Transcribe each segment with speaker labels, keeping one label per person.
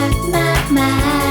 Speaker 1: my, my, my.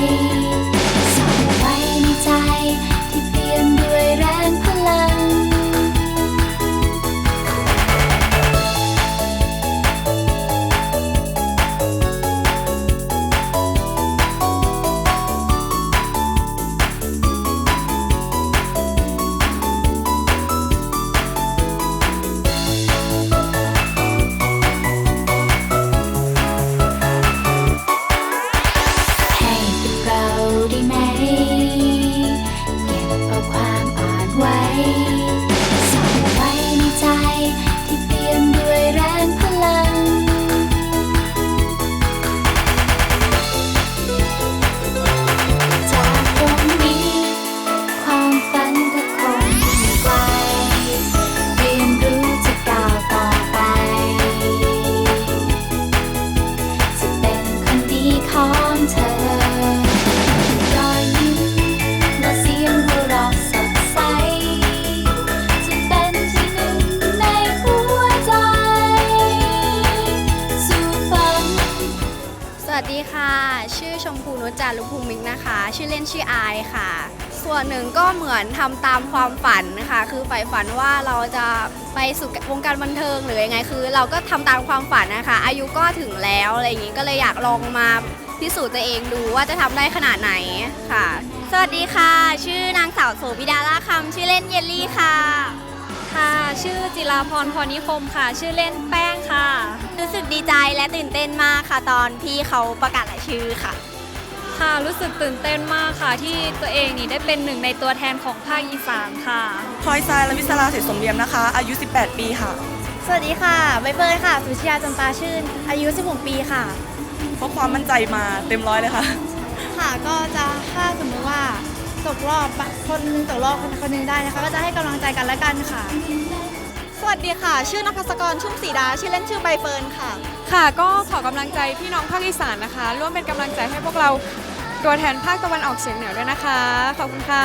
Speaker 1: vai. ค่ะชื่อชมพูนุชจารุภูมิกนะคะ ชื่อเล่นชื่ออายค่ะ ส่วนหนึ่งก็เหมือนทำตามความฝันนะคะ คือใฝ่ฝันว่าเราจะไปสู่วงการบันเทิงหรือยังไงคือ เราก็ทำตามความฝันนะคะ อายุก็ถึงแล้วอะไรอย่างนี้ก็เลยอยากลองมาพิสูจน์ตัวเองดูว่าจะทำได้ขนาดไหนค่ะ
Speaker 2: สวัสดีค่ะ ชื่อนางสาวโสบิดาล่าคำชื่อเล่นเยลลี่ค่ะ
Speaker 3: ค่ะชื่อจิราพรพรนิคมค่ะ ชื่อเล่นแป้งค่ะ
Speaker 2: รู้สึกดีใจและตื่นเต้นมากค่ะ ตอนพี่เขาประกาศรายชื่อค่ะ
Speaker 3: ค่ะรู้สึกตื่นเต้นมากค่ะ ที่ตัวเองนี่ได้เป็นหนึ่งในตัวแทนของภาคอีสานค่ะ
Speaker 4: พลอยทรายและวิศราเสรสมเรียมนะคะ อายุ 18 ปีค่ะ
Speaker 1: สวัสดีค่ะใบเฟิร์นค่ะ สุชยาจำปาชื่น อายุ 16 ปีค่ะ
Speaker 4: เพราะความมั่นใจมาเต็มร้อยเลยค่ะ
Speaker 1: ค่ะก็จะถ้าสมมติว่าตกรอบคนหนึงตกรอบคนคนหนึงได้นะคะ ก็จะให้กำลังใจกันและกันค่ะ
Speaker 2: สวัสดีค่ะ ชื่อนภัสกรชุ่มศรีดา ชื่อเล่นชื่อใบเฟิร์นค่ะ
Speaker 5: ค่ะ ก็ขอกำลังใจพี่น้องภาคอีสานนะคะ ร่วมเป็นกำลังใจให้พวกเราตัวแทนภาคตะวันออกเฉียงเหนือด้วยนะคะ ขอบคุณค่ะ